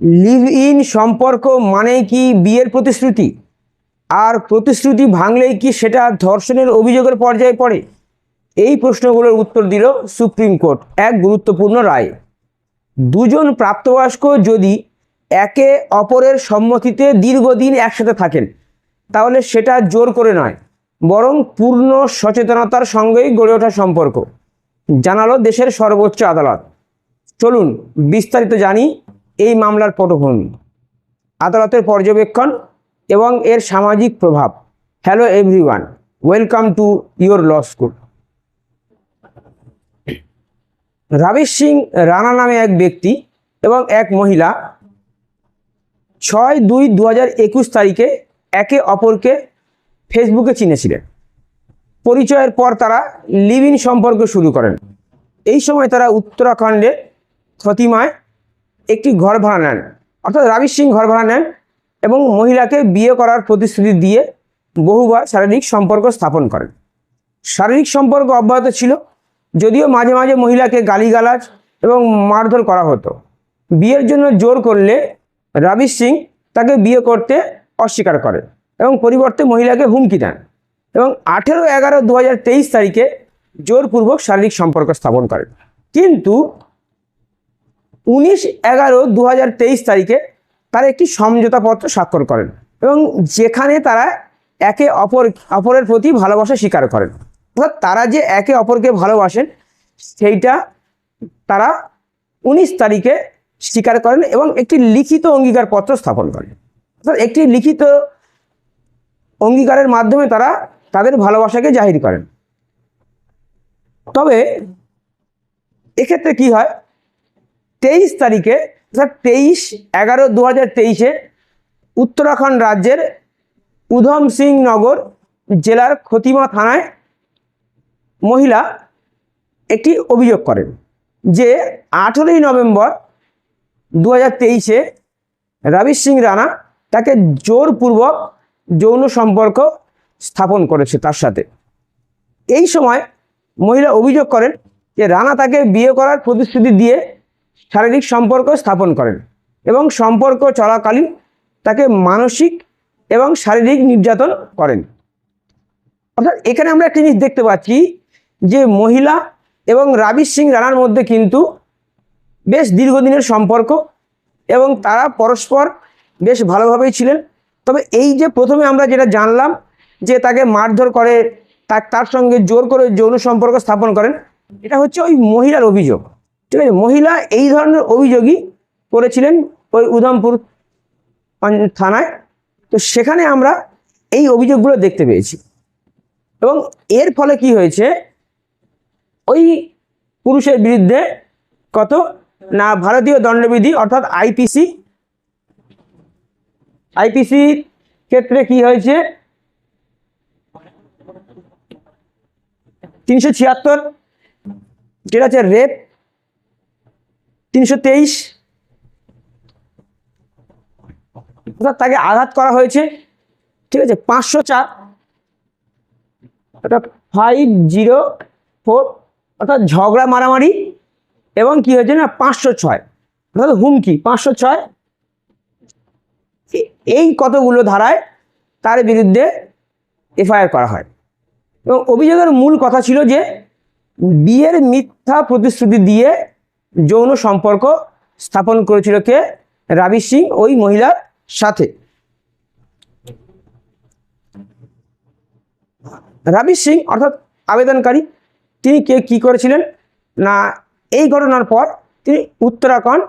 Live in সম্পর্ক মানে কি বিয়ের প্রতিশ্রুতি? আর প্রতিশ্রুতি ভাঙলেই কি সেটা ধর্ষণের অভিযোগের পর্যায়ে পড়ে? এই প্রশ্নগুলোর উত্তর দিল সুপ্রিম কোর্ট, এক গুরুত্বপূর্ণ রায়। দুজন প্রাপ্তবয়স্ক যদি একে অপরের সম্মতিতে দীর্ঘদিন একসাথে থাকেন, তাহলে সেটা জোর করে নয়, বরং পূর্ণ সচেতনতার সঙ্গেই গড়ে ওঠা সম্পর্ক, জানালো দেশের সর্বোচ্চ আদালত। চলুন বিস্তারিত জানি এই মামলার পটভূমি। আদালতের পর্যবেক্ষণ এবং এর সামাজিক প্রভাব। Hello everyone welcome to your law school Rabish Singh Rana নামে এক ব্যক্তি এবং এক মহিলা ছয় দুই দু তারিখে একে অপরকে ফেসবুকে চিনেছিলেন। পরিচয়ের পর তারা লিভ ইন সম্পর্ক শুরু করেন। এই সময় তারা উত্তরাখণ্ডের খতিমায় একটি ঘর ভাড়া নেন। অর্থাৎ রাবিশ সিং ঘর ভাড়া নেন এবং মহিলাকে বিয়ে করার প্রতিশ্রুতি দিয়ে বহুবার শারীরিক সম্পর্ক স্থাপন করেন। শারীরিক সম্পর্ক অব্যাহত ছিল, যদিও মাঝে মাঝে মহিলাকে গালিগালাজ এবং মারধর করা হতো। বিয়ের জন্য জোর করলে রাবিশ সিং তাকে বিয়ে করতে অস্বীকার করে এবং পরিবর্তে মহিলাকে হুমকি দেন এবং আঠেরো এগারো দু তারিখে জোরপূর্বক শারীরিক সম্পর্ক স্থাপন করেন। কিন্তু উনিশ এগারো দু তারিখে তারা একটি সমঝোতাপত্র স্বাক্ষর করেন এবং যেখানে তারা একে অপর, অপরের প্রতি ভালোবাসা স্বীকার করেন। অর্থাৎ তারা যে একে অপরকে ভালোবাসেন, সেইটা তারা উনিশ তারিখে স্বীকার করেন এবং একটি লিখিত অঙ্গীকারপত্র স্থাপন করেন। অর্থাৎ একটি লিখিত অঙ্গীকারের মাধ্যমে তারা তাদের ভালোবাসাকে জাহির করেন। তবে এক্ষেত্রে কি হয়? তেইশ তারিখে, অর্থাৎ তেইশ এগারো দু হাজার তেইশে উত্তরাখণ্ড রাজ্যের উধম সিং নগর জেলার খতিমা থানায় মহিলা একটি অভিযোগ করেন যে আঠেরোই নভেম্বর দু হাজার তেইশে রবিশ সিং রানা তাকে জোরপূর্বক যৌন সম্পর্ক স্থাপন করেছে তার সাথে। এই সময় মহিলা অভিযোগ করেন যে রানা তাকে বিয়ে করার প্রতিশ্রুতি দিয়ে শারীরিক সম্পর্ক স্থাপন করেন এবং সম্পর্ক চলাকালীন তাকে মানসিক এবং শারীরিক নির্যাতন করেন। অর্থাৎ এখানে আমরা একটা জিনিস দেখতে পাচ্ছি যে মহিলা এবং রাবিশ সিং রানার মধ্যে কিন্তু বেশ দীর্ঘদিনের সম্পর্ক এবং তারা পরস্পর বেশ ভালোভাবেই ছিলেন। তবে এই যে প্রথমে আমরা যেটা জানলাম যে তাকে মারধর করে, তার সঙ্গে জোর করে যৌন সম্পর্ক স্থাপন করেন, এটা হচ্ছে ওই মহিলার অভিযোগ। ঠিক আছে? মহিলা এই ধরনের অভিযোগই করেছিলেন ওই উধমপুর থানায়। তো সেখানে আমরা এই অভিযোগগুলো দেখতে পেয়েছি। এবং এর ফলে কি হয়েছে? ওই পুরুষের বিরুদ্ধে কত? না, ভারতীয় দণ্ডবিধি অর্থাৎ আইপিসি আইপিসি ক্ষেত্রে কি হয়েছে? তিনশো ছিয়াত্তর, যেটা হচ্ছে রেপ তিনশো তেইশ। তাকে আঘাত করা হয়েছে। ঠিক আছে, পাঁচশো চার। অর্থাৎ ফাইভ জিরো ফোর অর্থাৎ ঝগড়া মারামারি এবং কি হয়েছে না, পাঁচশো ছয়। অর্থাৎ হুমকি, পাঁচশো ছয়। এই কতগুলো ধারায় তার বিরুদ্ধে এফআইআর করা হয়। এবং অভিযোগের মূল কথা ছিল যে বিয়ের মিথ্যা প্রতিশ্রুতি দিয়ে যৌন সম্পর্ক স্থাপন করেছিল কে? রাবি সিং ওই মহিলার সাথে। রাবি সিং অর্থাৎ আবেদনকারী, তিনি কে কী করেছিলেন? না, এই ঘটনার পর তিনি উত্তরাখণ্ড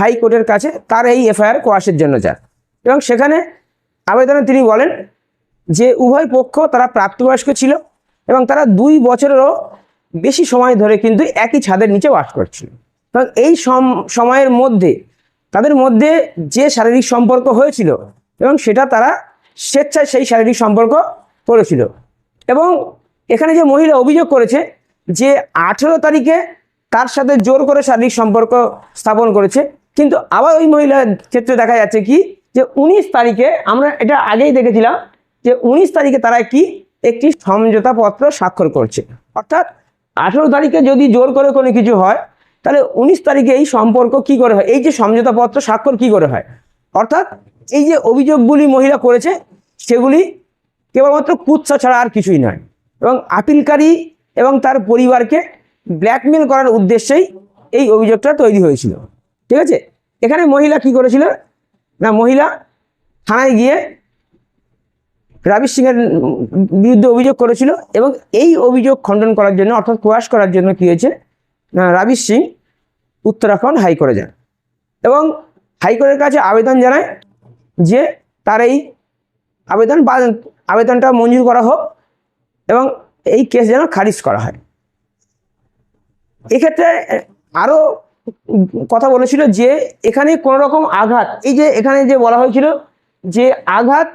হাইকোর্টের কাছে তার এই এফআইআর কোয়াশের জন্য যান। এবং সেখানে আবেদনে তিনি বলেন যে, উভয় পক্ষ তারা প্রাপ্তবয়স্ক ছিল এবং তারা দুই বছরেরও বেশি সময় ধরে কিন্তু একই ছাদের নিচে বাস করছিল। কারণ এই সম- সময়ের মধ্যে, তাদের মধ্যে যে শারীরিক সম্পর্ক হয়েছিল এবং সেটা তারা স্বেচ্ছায় সেই শারীরিক সম্পর্ক করেছিল। এবং এখানে যে মহিলা অভিযোগ করেছে যে আঠেরো তারিখে তার সাথে জোর করে শারীরিক সম্পর্ক স্থাপন করেছে, কিন্তু আবার ওই মহিলার ক্ষেত্রে দেখা যাচ্ছে কি যে উনিশ তারিখে আমরা এটা আগেই দেখেছিলাম যে উনিশ তারিখে তারা কি একটি সমঝোতা পত্র স্বাক্ষর করছে। অর্থাৎ আঠেরো তারিখে যদি জোর করে কোনো কিছু হয়, তাহলে উনিশ তারিখে এই সম্পর্ক কি করে হয়? এই যে সমঝোতাপত্র স্বাক্ষর কি করে হয়? অর্থাৎ এই যে অভিযোগগুলি মহিলা করেছে, সেগুলি কেবলমাত্র কুৎসা ছাড়া আর কিছুই নয়। এবং আপিলকারী এবং তার পরিবারকে ব্ল্যাকমেল করার উদ্দেশ্যেই এই অভিযোগটা তৈরি হয়েছিল। ঠিক আছে? এখানে মহিলা কি করেছিল? না, মহিলা থানায় গিয়ে রাবি সিংয়ের বিরুদ্ধে অভিযোগ করেছিল এবং এই অভিযোগ খণ্ডন করার জন্য অর্থাৎ প্রয়াস করার জন্য কী হয়েছে? না, রাবি সিং উত্তরাখণ্ড হাইকোর্টে যান এবং হাইকোর্টের কাছে আবেদন জানায় যে তার এই আবেদন বা আবেদনটা মঞ্জুর করা হোক এবং এই কেস যেন খারিজ করা হয়। এক্ষেত্রে আরও কথা বলেছিল যে এখানে কোনো রকম আঘাত, এই যে এখানে যে বলা হয়েছিল যে আঘাত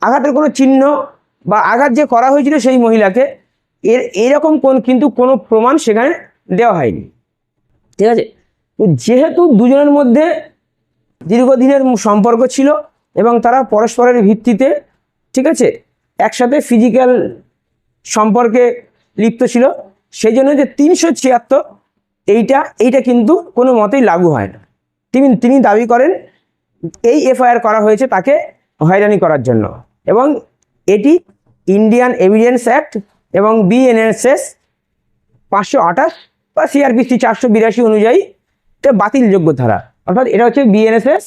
আঘাতের কোনো চিহ্ন বা আঘাত যে করা হয়েছিল সেই মহিলাকে, এর, এরকম কোন কিন্তু কোনো প্রমাণ সেখানে দেওয়া হয়নি। ঠিক আছে? যেহেতু দুজনের মধ্যে দীর্ঘদিনের সম্পর্ক ছিল এবং তারা পরস্পরের ভিত্তিতে, ঠিক আছে, একসাথে ফিজিক্যাল সম্পর্কে লিপ্ত ছিল সেই জন্য যে তিনশো ছিয়াত্তর এইটা এইটা কিন্তু কোনো মতেই লাগু হয় না। তিনি তিনি দাবি করেন, এই এফআইআর করা হয়েছে তাকে হয়রানি করার জন্য। এবং এটি ইন্ডিয়ান এভিডেন্স অ্যাক্ট এবং বিএনএসএস পাঁচশো আঠাশ বা সিআরপিসি চারশো বিরাশি অনুযায়ী এটা বাতিলযোগ্য ধারা। অর্থাৎ এটা হচ্ছে বিএনএসএস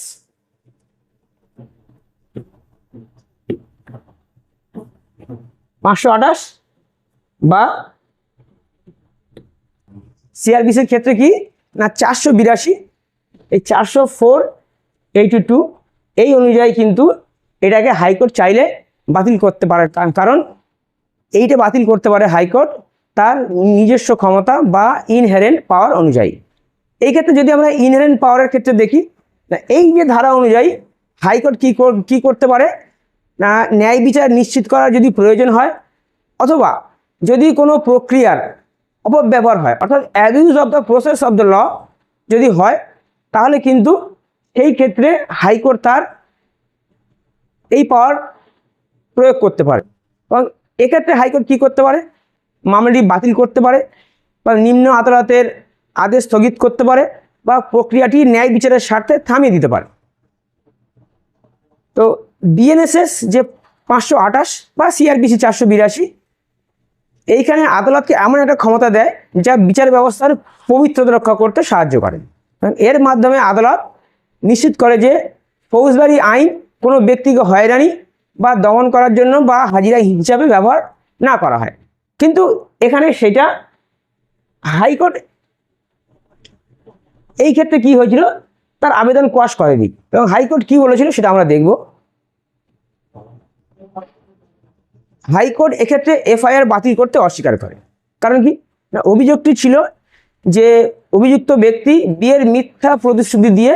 পাঁচশো আঠাশ বা সিআরবিসির ক্ষেত্রে কি? না, চারশো বিরাশি। এই চারশো ফোর এইটি টু এই অনুযায়ী কিন্তু এটাকে হাইকোর্ট চাইলে বাতিল করতে পারে। কারণ- এইটা বাতিল করতে পারে হাইকোর্ট তার নিজস্ব ক্ষমতা বা ইনহেরেন্ট পাওয়ার অনুযায়ী। এই ক্ষেত্রে যদি আমরা ইনহেরেন্ট পাওয়ারের ক্ষেত্রে দেখি, না, এই যে ধারা অনুযায়ী হাইকোর্ট কী কর- কী করতে পারে? না, ন্যায় বিচার নিশ্চিত করার যদি প্রয়োজন হয়, অথবা যদি কোনো প্রক্রিয়ার অপব্যবহার হয়, অর্থাৎ abuse of the process of the law যদি হয়, তাহলে কিন্তু সেই ক্ষেত্রে হাইকোর্ট তার এই পাওয়ার প্রয়োগ করতে পারে। এবং এক্ষেত্রে হাইকোর্ট কী করতে পারে? মামলাটি বাতিল করতে পারে বা নিম্ন আদালতের আদেশ স্থগিত করতে পারে বা প্রক্রিয়াটি ন্যায় বিচারের স্বার্থে থামিয়ে দিতে পারে। তো বিএনএসএস যে পাঁচশো আঠাশ বা সিআরপিসি চারশো বিরাশি, এইখানে আদালতকে এমন একটা ক্ষমতা দেয় যা বিচার ব্যবস্থার পবিত্রতা রক্ষা করতে সাহায্য করে। এর মাধ্যমে আদালত নিশ্চিত করে যে ফৌজদারি আইন কোনো ব্যক্তিকে হয়রানি বা দমন করার জন্য বা হাজিরা হিসাবে ব্যবহার না করা হয়। কিন্তু এখানে সেটা হাইকোর্ট এই ক্ষেত্রে কি হয়েছিল? তার আবেদন কোয়াশ করেনি। এবং হাইকোর্ট কি বলেছিল সেটা আমরা দেখব। হাইকোর্ট এক্ষেত্রে এফআইআর বাতিল করতে অস্বীকার করে। কারণ কি? না, অভিযোগটি ছিল যে অভিযুক্ত ব্যক্তি বিয়ের মিথ্যা প্রতিশ্রুতি দিয়ে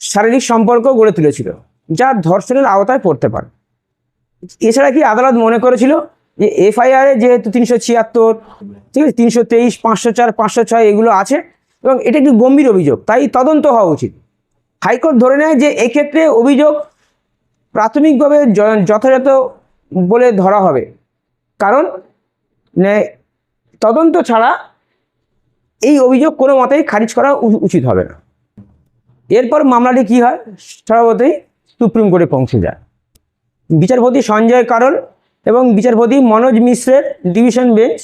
শারীরিক সম্পর্ক গড়ে তুলেছিল। যা ধর্ষণের আওতায় পড়তে পারে। এছাড়া কি আদালত মনে করেছিল যে এফআইআরে যেহেতু তিনশো ছিয়াত্তর, ঠিক আছে, তিনশো তেইশ, পাঁচশো চার, পাঁচশো ছয় এগুলো আছে এবং এটা একটি গম্ভীর অভিযোগ, তাই তদন্ত হওয়া উচিত। হাইকোর্ট ধরে নেয় যে এক্ষেত্রে অভিযোগ প্রাথমিকভাবে যথাযথ বলে ধরা হবে। কারণ তদন্ত ছাড়া এই অভিযোগ কোনো মতেই খারিজ করা উচিত হবে না। এরপর মামলাটি কি হয়? স্বভাবতই সুপ্রিম কোর্টে পৌঁছে যায়। বিচারপতি সঞ্জয় কারল এবং বিচারপতি মনোজ মিশ্রের ডিভিশন বেঞ্চ।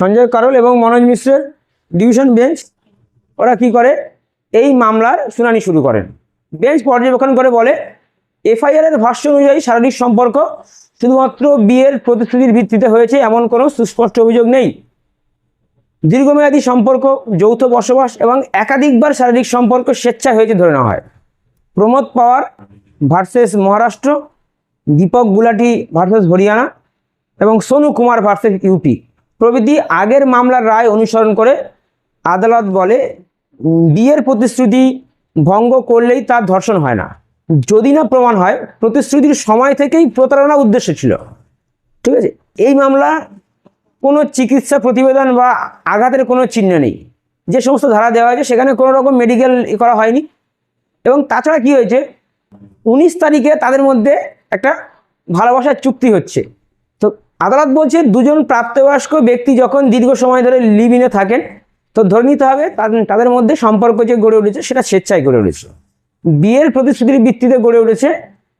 সঞ্জয় কারল এবং মনোজ মিশ্রের ডিভিশন বেঞ্চ, ওরা কি করে? এই মামলার শুনানি শুরু করেন। বেঞ্চ পর্যবেক্ষণ করে বলে, এফআইআর এর ভাষ্য অনুযায়ী শারীরিক সম্পর্ক শুধুমাত্র বিয়ের প্রতিশ্রুতির ভিত্তিতে হয়েছে, এমন কোনো সুস্পষ্ট অভিযোগ নেই। দীর্ঘমেয়াদী সম্পর্ক, যৌথ বসবাস এবং একাধিকবার শারীরিক সম্পর্ক স্বেচ্ছায় হয়েছে ধরে নেওয়া হয়। প্রমোদ পাওয়ার ভার্সেস মহারাষ্ট্র, দীপক গুলাটি ভার্সেস হরিয়ানা এবং সোনু কুমার ভার্সেস ইউপি। প্রভৃতি আগের মামলার রায় অনুসরণ করে আদালত বলে বিয়ের প্রতিশ্রুতি ভঙ্গ করলেই তার ধর্ষণ হয় না। যদি না প্রমাণ হয়, প্রতিশ্রুতির সময় থেকেই প্রতারণা উদ্দেশ্য ছিল। ঠিক আছে? এই মামলা কোনো চিকিৎসা প্রতিবেদন বা আঘাতের কোনো চিহ্ন নেই। যে সমস্ত ধারা দেওয়া হয়েছে, সেখানে কোনো রকম মেডিকেল করা হয়নি। এবং তাছাড়া কি হয়েছে? উনিশ তারিখে তাদের মধ্যে একটা ভালোবাসার চুক্তি হচ্ছে। তো আদালত বলছে, দুজন প্রাপ্তবয়স্ক ব্যক্তি যখন দীর্ঘ সময় ধরে লিভিনে থাকেন, তো ধরে নিতে হবে তাদের মধ্যে সম্পর্ক যে গড়ে উঠেছে, সেটা স্বেচ্ছায় গড়ে উঠেছে। বিয়ের প্রতিশ্রুতির ভিত্তিতে গড়ে উঠেছে,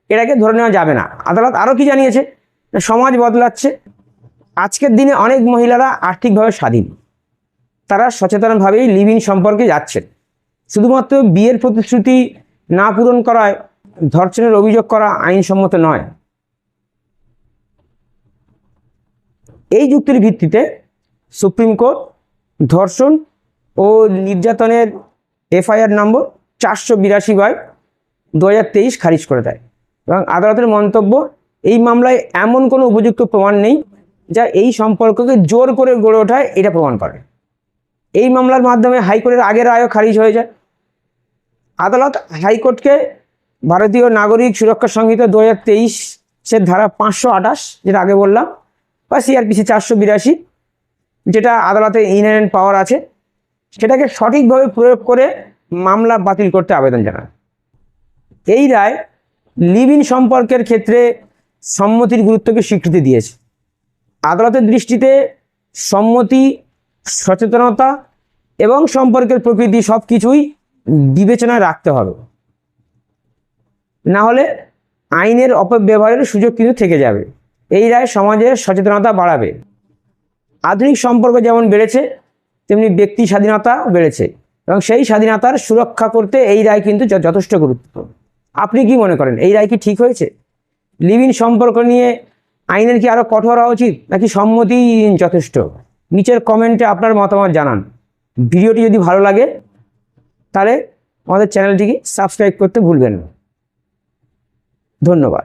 এটাকে ধরে নেওয়া যাবে না। আদালত আরও কি জানিয়েছে? সমাজ বদলাচ্ছে। আজকের দিনে অনেক মহিলারা আর্থিকভাবে স্বাধীন। তারা সচেতনভাবেই লিভ সম্পর্কে যাচ্ছেন শুধুমাত্র বিয়ের প্রতিশ্রুতি না পূরণ করায় ধর্ষণের অভিযোগ করা আইনসম্মত নয়। এই যুক্তির ভিত্তিতে সুপ্রিম কোর্ট ধর্ষণ ও নির্যাতনের এফআইআর নম্বর চারশো বিরাশি বাই দু হাজার তেইশ খারিজ করে দেয়। এবং আদালতের মন্তব্য, এই মামলায় এমন কোনো উপযুক্ত প্রমাণ নেই যা এই সম্পর্ককে জোর করে গড়ে ওঠায়, এটা প্রমাণ করে। এই মামলার মাধ্যমে হাইকোর্টের আগের রায়ও খারিজ হয়ে যায়। আদালত হাইকোর্টকে ভারতীয় নাগরিক সুরক্ষা সংহিতা দু হাজার তেইশের ধারা পাঁচশো আঠাশ, যেটা আগে বললাম, বা সিআরপিসি চারশো বিরাশি, যেটা আদালতে ইনহেরেন্ট পাওয়ার আছে, সেটাকে সঠিকভাবে প্রয়োগ করে মামলা বাতিল করতে আবেদন জানায় এই রায় লিভ ইন সম্পর্কের ক্ষেত্রে সম্মতির গুরুত্বকে স্বীকৃতি দিয়েছে। আদালতের দৃষ্টিতে সম্মতি, সচেতনতা এবং সম্পর্কের প্রকৃতি সব কিছুই বিবেচনায় রাখতে হবে। না হলে আইনের অপব্যবহারের সুযোগ কিন্তু থেকে যাবে। এই রায় সমাজের সচেতনতা বাড়াবে। আধুনিক সম্পর্ক যেমন বেড়েছে, তেমনি ব্যক্তি স্বাধীনতা বেড়েছে এবং সেই স্বাধীনতার সুরক্ষা করতে এই রায় কিন্তু যথেষ্ট গুরুত্বপূর্ণ। আপনি কি মনে করেন, এই রায় কি ঠিক হয়েছে? লিভ ইন সম্পর্ক নিয়ে আইনের কি আরও কঠোর হওয়া উচিত? নাকি সম্মতি যথেষ্ট? নিচের কমেন্টে আপনার মতামত জানান। ভিডিওটি যদি ভালো লাগে, তাহলে আমাদের চ্যানেলটিকে সাবস্ক্রাইব করতে ভুলবেন না। ধন্যবাদ।